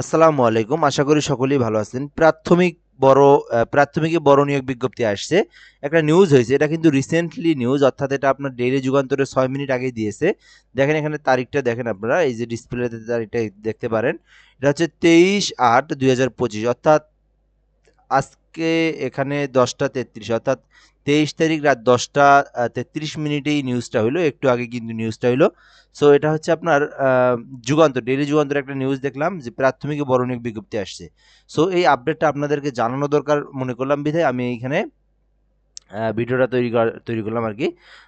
আসসালামু আলাইকুম। আশা করি সকলেই ভালো আছেন। প্রাথমিক বড় প্রাথমিকে বড় নিয়োগ বিজ্ঞপ্তি আসছে। একটা নিউজ হয়েছে, এটা কিন্তু রিসেন্টলি নিউজ অর্থাৎ এটা আপনার ডেইলি যুগান্তরে ছয় মিনিট আগে দিয়েছে। দেখেন এখানে তারিখটা দেখেন আপনারা, এই যে ডিসপ্লেতে তারিখটা দেখতে পারেন। এটা হচ্ছে তেইশ আট দুই অর্থাৎ আজকে এখানে দশটা তেত্রিশ, অর্থাৎ তেইশ তারিখ রাত দশটা তেত্রিশ মিনিটেই নিউজটা হইল। একটু আগে কিন্তু নিউজটা হইল। সো এটা হচ্ছে আপনার যুগান্তর ডেইলি যুগান্তর একটা নিউজ দেখলাম যে প্রাথমিক বরণিক বিজ্ঞপ্তি আসছে। সো এই আপডেটটা আপনাদেরকে জানানো দরকার মনে করলাম বিধায়। আমি এইখানে ভিডিওটা তৈরি তৈরি করলাম আর কি।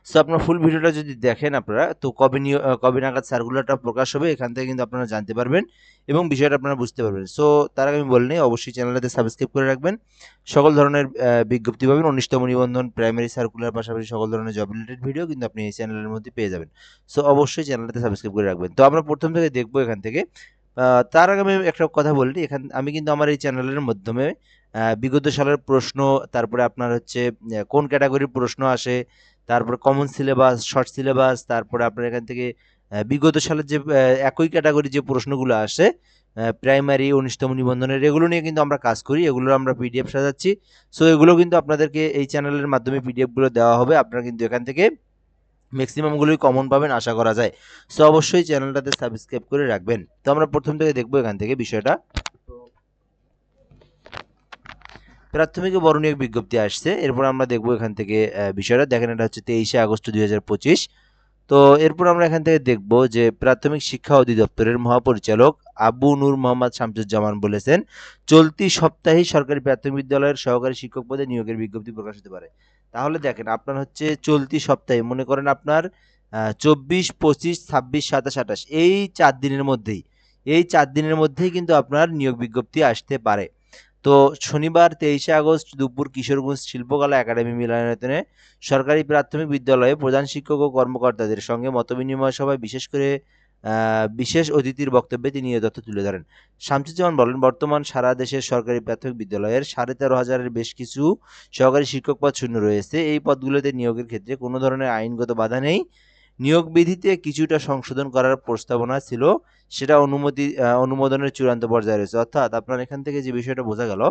সো আপনার ফুল ভিডিওটা যদি দেখেন আপনারা, তো কবে কবে নাগাদ সার্কুলারটা প্রকাশ হবে, এখান থেকে কিন্তু আপনারা জানতে পারবেন এবং বিষয়টা আপনারা বুঝতে পারবেন। সো তার আগে আমি বলিনি অবশ্যই চ্যানেলটাতে সাবস্ক্রাইব করে রাখবেন। সকল ধরনের বিজ্ঞপ্তি পাবেন। উনিশতম নিবন্ধন প্রাইমারি সার্কুলার পাশাপাশি সকল ধরনের জব রিলেটেড ভিডিও কিন্তু আপনি এই চ্যানেলের মধ্যে পেয়ে যাবেন। সো অবশ্যই চ্যানেলটাতে সাবস্ক্রাইব করে রাখবেন। তো আমরা প্রথম থেকে দেখব এখান থেকে। তার আগে আমি একটা কথা বলি এখান, আমি কিন্তু আমার এই চ্যানেলের মাধ্যমে বিগত সালের প্রশ্ন, তারপরে আপনার হচ্ছে কোন ক্যাটাগরির প্রশ্ন আসে, তারপরে কমন সিলেবাস শর্ট সিলেবাস তারপরে আপনার এখান থেকে বিগত সালের যে একই ক্যাটাগরির যে প্রশ্নগুলো আসে প্রাইমারি উনিশতম নিবন্ধনের, এগুলো নিয়ে কিন্তু আমরা কাজ করি, এগুলো আমরা পিডিএফ সাজাচ্ছি। সো এগুলো কিন্তু আপনাদেরকে এই চ্যানেলের মাধ্যমে পিডিএফগুলো দেওয়া হবে, আপনারা কিন্তু এখান থেকে ম্যাক্সিমামগুলোই কমন পাবেন, আশা করা যায়। সো অবশ্যই চ্যানেলটাতে সাবস্ক্রাইব করে রাখবেন। তো আমরা প্রথম থেকে দেখব এখান থেকে বিষয়টা তো প্রাথমিক বড় বিজ্ঞপ্তি আসছে। এরপর আমরা দেখব এখান থেকে বিষয়টা। দেখেন, এটা হচ্ছে তেইশে আগস্ট দুই হাজার পঁচিশ। তো এরপর আমরা এখান থেকে দেখব যে প্রাথমিক শিক্ষা অধিদপ্তরের মহাপরিচালক আবু নূর মোহাম্মদ শামসুজ্জামান বলেছেন, চলতি সপ্তাহেই সরকারি প্রাথমিক বিদ্যালয়ের সহকারী শিক্ষক পদে নিয়োগের বিজ্ঞপ্তি প্রকাশ হতে পারে। তাহলে দেখেন, আপনার হচ্ছে চলতি সপ্তাহে, মনে করেন আপনার চব্বিশ, পঁচিশ, ছাব্বিশ, সাতাশ, আঠাশ, এই চার দিনের মধ্যেই, এই চার দিনের মধ্যেই কিন্তু আপনার নিয়োগ বিজ্ঞপ্তি আসতে পারে। তো শনিবার তেইশে আগস্ট দুপুর কিশোরগঞ্জ শিল্পকলা একাডেমি মিলনায়তনে সরকারি প্রাথমিক বিদ্যালয়ে প্রধান শিক্ষক ও কর্মকর্তাদের সঙ্গে মতবিনিময় সভায় বিশেষ করে বিশেষ অতিথির বক্তব্যে তিনি এ তথ্য তুলে ধরেন। শামসুজ্জামান বলেন, বর্তমান সারা দেশের সরকারি প্রাথমিক বিদ্যালয়ের সাড়ে তেরো হাজারের বেশ কিছু সহকারী শিক্ষক পদ শূন্য রয়েছে। এই পদগুলোতে নিয়োগের ক্ষেত্রে কোনো ধরনের আইনগত বাধা নেই। নিয়োগ বিধিতে কিছুটা সংশোধন করার প্রস্তাবনা ছিল, সেটা অনুমতি অনুমোদনের চূড়ান্ত পর্যায়ে রয়েছে। অর্থাৎ আপনার এখান থেকে যে বিষয়টা বোঝা গেল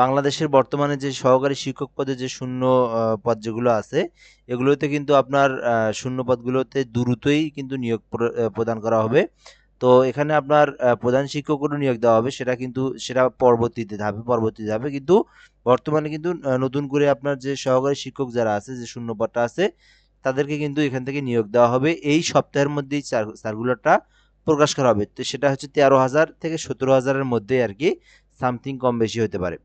বাংলাদেশের বর্তমানে যে সহকারী শিক্ষক পদে যে শূন্য পদ যেগুলো আছে, এগুলোতে কিন্তু আপনার শূন্য পদগুলোতে দ্রুতই কিন্তু নিয়োগ প্রদান করা হবে। তো এখানে আপনার প্রধান শিক্ষকেরও নিয়োগ দেওয়া হবে, সেটা কিন্তু, সেটা পরবর্তীতে ধাপে পরবর্তী ধাপে কিন্তু বর্তমানে কিন্তু নতুন করে আপনার যে সহকারী শিক্ষক যারা আছে, যে শূন্য পদটা আছে তাদেরকে কিন্তু এখান থেকে নিয়োগ দেওয়া হবে। এই সপ্তাহের মধ্যেই সার- সার্কুলারটা প্রকাশ করা হবে। তো সেটা হচ্ছে তেরো হাজার থেকে সতেরো হাজারের মধ্যে আর কি সামথিং কম বেশি হতে পারে।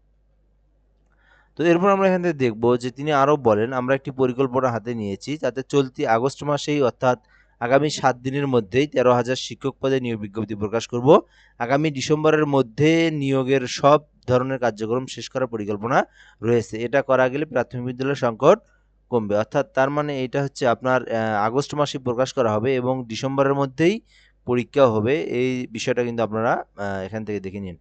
তো এরপর আমরা এখান থেকে দেখব যে তিনি আরও বলেন, আমরা একটি পরিকল্পনা হাতে নিয়েছি যাতে চলতি আগস্ট মাসেই অর্থাৎ আগামী সাত দিনের মধ্যেই তেরো হাজার শিক্ষক পদে নিয়োগ বিজ্ঞপ্তি প্রকাশ করব। আগামী ডিসেম্বরের মধ্যে নিয়োগের সব ধরনের কার্যক্রম শেষ করার পরিকল্পনা রয়েছে। এটা করা গেলে প্রাথমিক বিদ্যালয়ের সংকট কমবে। অর্থাৎ তার মানে এটা হচ্ছে আপনার আগস্ট মাসে প্রকাশ করা হবে এবং ডিসেম্বরের মধ্যেই পরীক্ষা হবে। এই বিষয়টা কিন্তু আপনারা এখান থেকে দেখে নিন।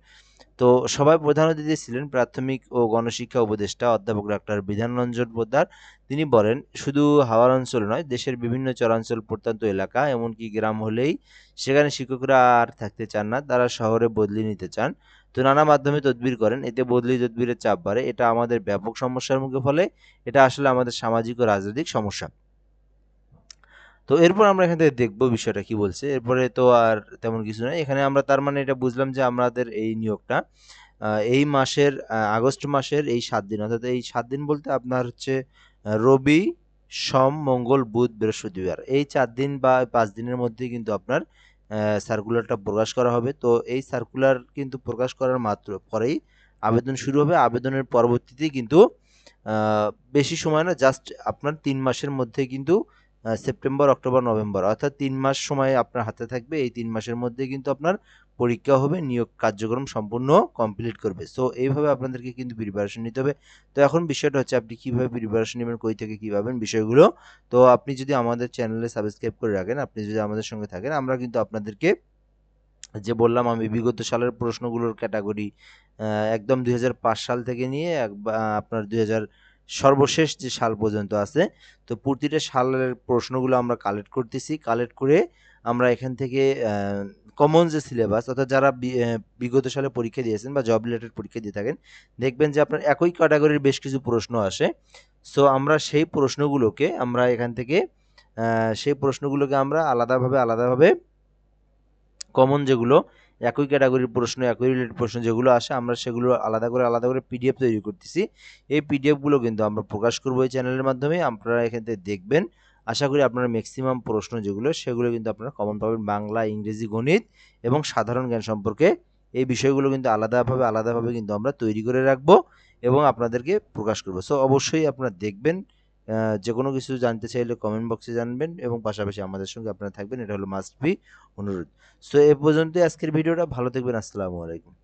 তো সবাই প্রধান অতিথি ছিলেন প্রাথমিক ও গণশিক্ষা উপদেষ্টা অধ্যাপক ডাক্তার বিধানরঞ্জন পোদ্দার। তিনি বলেন, শুধু হাওয়ার অঞ্চল নয়, দেশের বিভিন্ন চরাঞ্চল প্রত্যন্ত এলাকা, এমনকি গ্রাম হলেই সেখানে শিক্ষকরা আর থাকতে চান না, তারা শহরে বদলি নিতে চান। তো নানা মাধ্যমে তদবির করেন। এতে বদলি তদবিরের চাপ বাড়ে। এটা আমাদের ব্যাপক সমস্যার মুখে ফলে এটা আসলে আমাদের সামাজিক ও রাজনৈতিক সমস্যা। তো এরপর আমরা এখান থেকে দেখব বিষয়টা কি বলছে। এরপরে তো আর তেমন কিছু নয়। এখানে আমরা তার মানে এটা বুঝলাম যে আমাদের এই নিয়োগটা এই মাসের আগস্ট মাসের এই সাত দিন, অর্থাৎ এই সাত দিন বলতে আপনার হচ্ছে রবি, সোম, মঙ্গল, বুধ, বৃহস্পতিবার। এই চার দিন বা পাঁচ দিনের মধ্যেই কিন্তু আপনার সার্কুলারটা প্রকাশ করা হবে। তো এই সার্কুলার কিন্তু প্রকাশ করার মাত্র পরেই আবেদন শুরু হবে। আবেদনের পরবর্তীতে কিন্তু বেশি সময় না জাস্ট আপনার তিন মাসের মধ্যে কিন্তু সেপ্টেম্বর অক্টোবর নভেম্বর অর্থাৎ তিন মাস সময় আপনার হাতে থাকবে। এই তিন মাসের মধ্যে কিন্তু আপনার পরীক্ষা হবে, নিয়োগ কার্যক্রম সম্পূর্ণ কমপ্লিট করবে। সো এইভাবে আপনাদেরকে কিন্তু প্রিপারেশন নিতে হবে। তো এখন বিষয়টা হচ্ছে, আপনি কীভাবে প্রিপারেশন নেবেন, কই থেকে কী পাবেন বিষয়গুলো? তো আপনি যদি আমাদের চ্যানেলে সাবস্ক্রাইব করে রাখেন, আপনি যদি আমাদের সঙ্গে থাকেন, আমরা কিন্তু আপনাদেরকে যে বললাম আমি বিগত সালের প্রশ্নগুলোর ক্যাটাগরি একদম দুই হাজার পাঁচ সাল থেকে নিয়ে আপনার দুই হাজার সর্বশেষ যে সাল পর্যন্ত আছে, তো প্রতিটা সালের প্রশ্নগুলো আমরা কালেক্ট করতেছি। কালেক্ট করে আমরা এখান থেকে কমন যে সিলেবাস অর্থাৎ যারা বিগত সালে পরীক্ষা দিয়েছেন বা জব রিলেটেড পরীক্ষা দিয়ে থাকেন, দেখবেন যে আপনার একই ক্যাটাগরির বেশ কিছু প্রশ্ন আসে। সো আমরা সেই প্রশ্নগুলোকে আমরা এখান থেকে সেই প্রশ্নগুলোকে আমরা আলাদাভাবে আলাদাভাবে কমন যেগুলো একই ক্যাটাগরির প্রশ্ন, একই রিলেটেড প্রশ্ন যেগুলো আসে, আমরা সেগুলো আলাদা করে আলাদা করে পিডিএফ তৈরি করতেছি। এই পিডিএফগুলো কিন্তু আমরা প্রকাশ করব এই চ্যানেলের মাধ্যমে। আপনারা এখান থেকে দেখবেন। আশা করি আপনারা ম্যাক্সিমাম প্রশ্ন যেগুলো, সেগুলো কিন্তু আপনারা কমন পাবেন বাংলা, ইংরেজি, গণিত এবং সাধারণ জ্ঞান সম্পর্কে। এই বিষয়গুলো কিন্তু আলাদাভাবে আলাদাভাবে কিন্তু আমরা তৈরি করে রাখব এবং আপনাদেরকে প্রকাশ করব। সো অবশ্যই আপনারা দেখবেন। যে কোনো কিছু জানতে চাইলে কমেন্ট বক্সে জানবেন এবং পাশাপাশি আমাদের সঙ্গে আপনারা থাকবেন, এটা হলো মাস্ট বি অনুরোধ। সো এ পর্যন্তই আজকের ভিডিওটা ভালো থাকবেন, আসসালামু আলাইকুম।